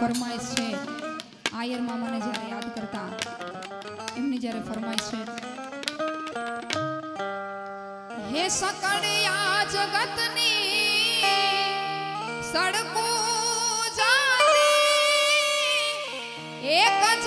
ફરમાઈશ છે. આયર મામાને જ્યારે યાદ કરતા, એમની જ્યારે ફરમાઈશ છે. હે સકળિયા જગતની સડકો જાતી એક જ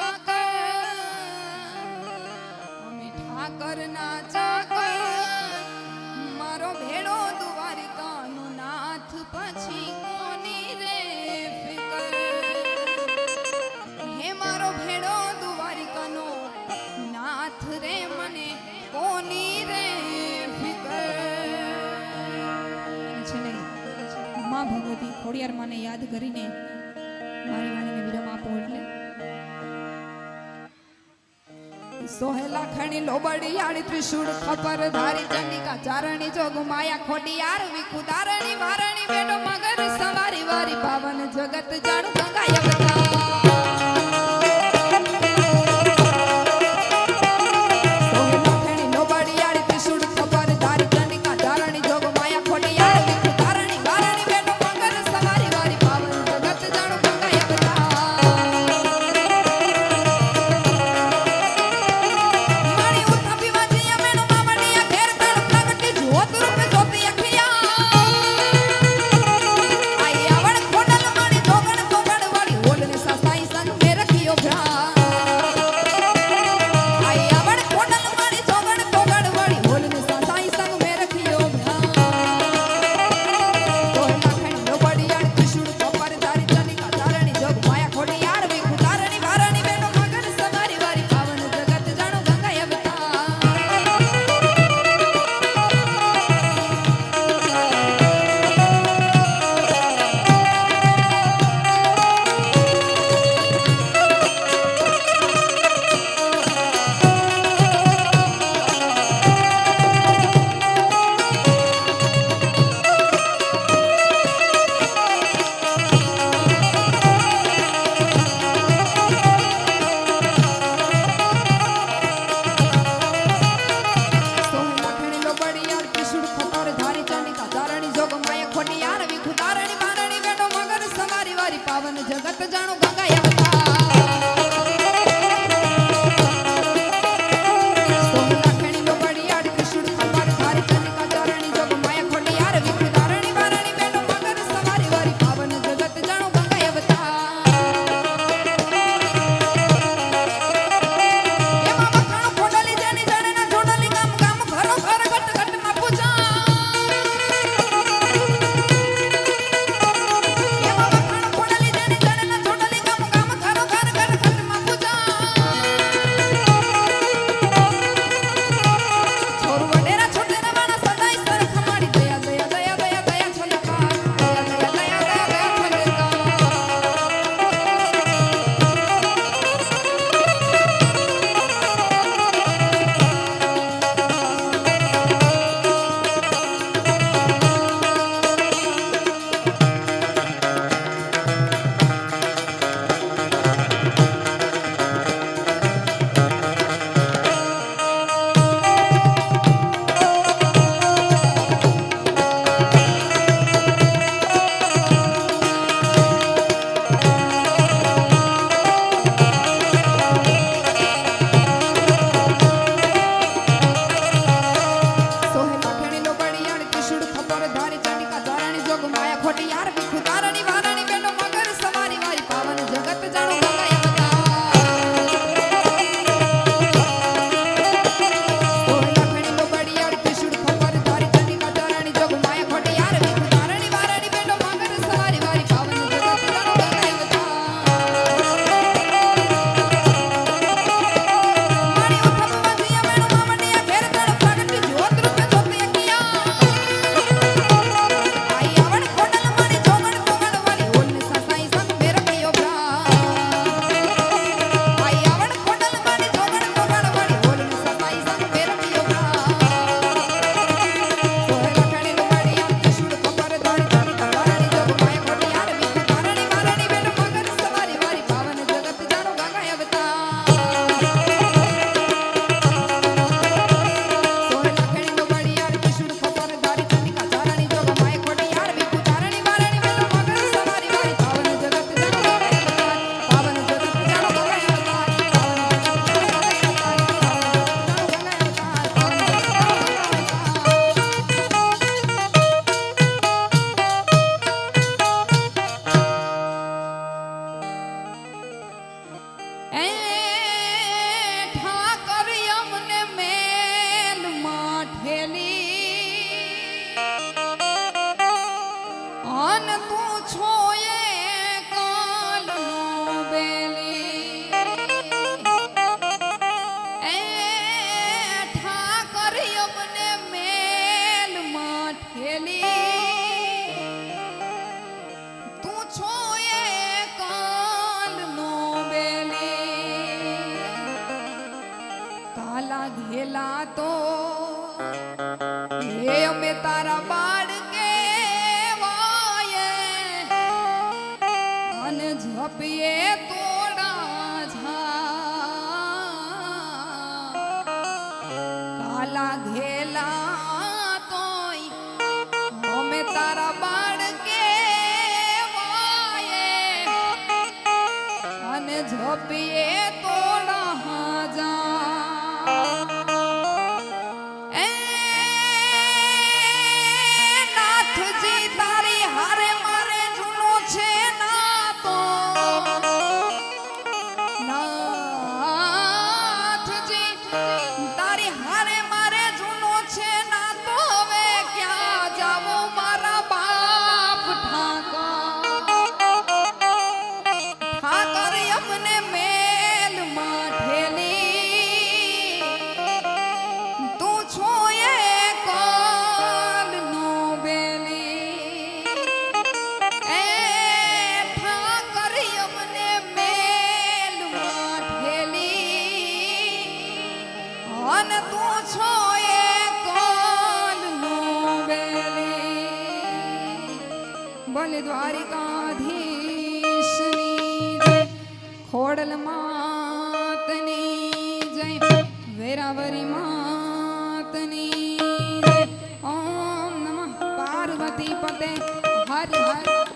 ખોડિયાર માને યાદ કરીને મારી વાણીને વિરામ આપો એટલે. સોહેલા ખણી લોબડી આણી ત્રિશુળ ખબર ધારી ચંડિકા ચારણી જોગ માયા ખોડિયાર વિખુદારણી વારણી બેડો મગર સવારી વારી પાવન જગત જાણ ગંગા અવતાર Eu me a અમને મેલમાં ઠેલી તું છો એ કાલનો બેલી એ ઠાકર અમને મેલમાં ઠેલી અન તું છો એ બોલે દ્વારિકાધીશની ખોડલ માતની જય વેરાવરી માતની જય. ઓમ નમઃ પાર્વતી પતે હરિ હર